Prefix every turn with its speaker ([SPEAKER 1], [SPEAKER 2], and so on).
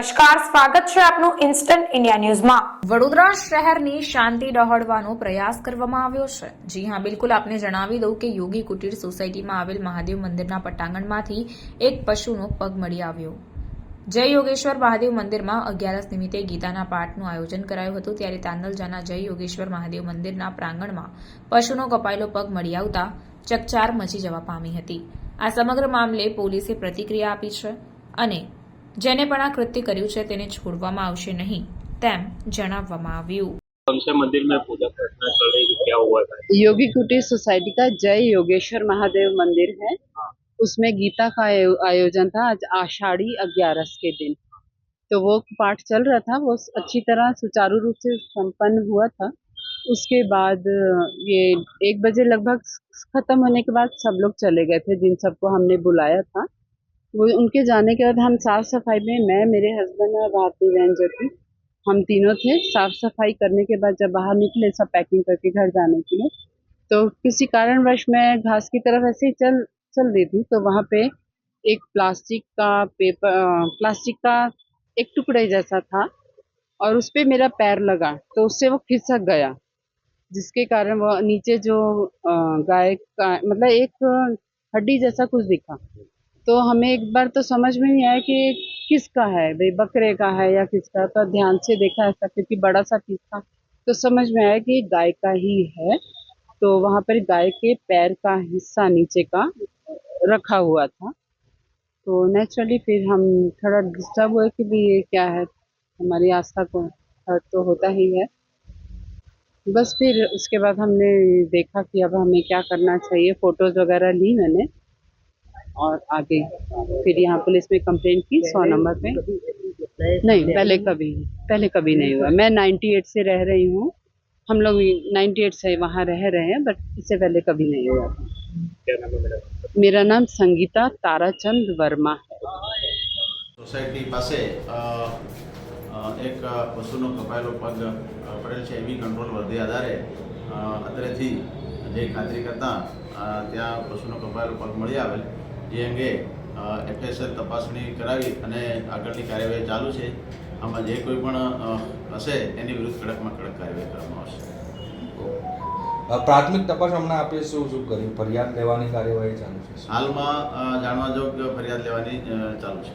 [SPEAKER 1] નમસ્કાર, સ્વાગત છે આપનું ઇન્સ્ટન્ટ ઇન્ડિયા ન્યૂઝમાં
[SPEAKER 2] વડોદરા શહેરની શાંતિ ડહોળવાનો પ્રયાસ કરવામાં આવ્યો છે. જી હા, બિલકુલ આપને જણાવી દઉં કે યોગી કુટીર સોસાયટીમાં આવેલ મહાદેવ મંદિરના પટાંગણમાંથી એક પશુનો પગ મળી આવ્યો. જય યોગેશ્વર, મહાદેવ મંદિરમાં અગિયારસ નિમિત્તે ગીતાના પાઠનું આયોજન કરાયું હતું. ત્યારે તાંદલજાના જય યોગેશ્વર, મહાદેવ મંદિરના પ્રાંગણમાં પશુનો કપાયેલો પગ મળી આવતા ચકચાર મચી જવા પામી હતી. આ સમગ્ર મામલે પોલીસે પ્રતિક્રિયા આપી છે અને જેને પણ આ કૃત્ય કર્યું છે તેને છોડવામાં આવશે નહીં તેમ જણાવવામાં આવ્યું
[SPEAKER 3] कौन से मंदिर में पूजा प्रार्थना चल रही थी क्या हुआ था
[SPEAKER 4] योगी कुटीर सोसाइटी का जय योगेश्वर महादेव मंदिर है उसमें गीता का आयो- आयोजन था आज आषाढ़ी अग्यारस के दिन तो वो पाठ चल रहा था वो अच्छी तरह सुचारू रूप से संपन्न हुआ था उसके बाद ये एक बजे लगभग खत्म होने के बाद सब लोग चले गए थे जिन सबको हमने बुलाया था वो उनके जाने के बाद हम साफ़ सफ़ाई में, मैं, मेरे हस्बैंड और भारती बहन जो थी, हम तीनों थे। साफ़ सफ़ाई करने के बाद जब बाहर निकले, सब पैकिंग करके घर जाने के लिए तो किसी कारणवश मैं घास की तरफ़ ऐसे ही चल चल रही थी तो वहाँ पे एक प्लास्टिक का पेपर प्लास्टिक का एक टुकड़े जैसा था और उस पर मेरा पैर लगा तो उससे वो खिसक गया, जिसके कारण वो नीचे जो गाय का मतलब एक हड्डी जैसा कुछ दिखा। तो हमें एक बार तो समझ में नहीं आया कि किसका है, भाई बकरे का है या किसका? तो ध्यान से देखा ऐसा क्योंकि बड़ा सा पीस था। तो समझ में आया कि गाय का ही है। तो वहाँ पर गाय के पैर का हिस्सा नीचे का रखा हुआ था। तो नेचुरली फिर हम थोड़ा डिस्टर्ब हुए कि भी ये क्या है? हमारी आस्था को हर्ट तो होता ही है। बस फिर उसके बाद हमने देखा कि अब हमें क्या करना चाहिए। फ़ोटोज़ वगैरह ली मैंने। और आगे फिर यहाँ पुलिस में कंप्लेंट की सौ नंबर पे नहीं पहले कभी पहले कभी नहीं हुआ मैं 98 से रह रही हूँ हम लोग 98 से वहाँ रह रहे हैं बट इससे पहले कभी नहीं हुआ था
[SPEAKER 3] क्या नाम है मेरा
[SPEAKER 4] मेरा नाम संगीता ताराचंद वर्मा है
[SPEAKER 5] સોસાયટી પાસે અ, અ, એક પશુનો કપાયેલો પગ અ, પડેલ છે એવી કંટ્રોલ વર્ધી આધારે અ, અત્રેથી જે ખાતરી કરતાં અ, ત્યાં પશુનો કપાયેલો પગ મળી આવેલ એ અંગે એફએસએલ તપાસણી કરાવી અને આગળની કાર્યવાહી ચાલુ છે. આમાં જે કોઈ પણ હશે એની વિરુદ્ધ કડકમાં કડક કાર્યવાહી કરવામાં આવશે.
[SPEAKER 6] પ્રાથમિક તપાસ હમણાં આપે શું શું કર્યું? ફરિયાદ લેવાની કાર્યવાહી ચાલુ છે?
[SPEAKER 5] હાલમાં જાણવા જોગ ફરિયાદ લેવાની ચાલુ છે.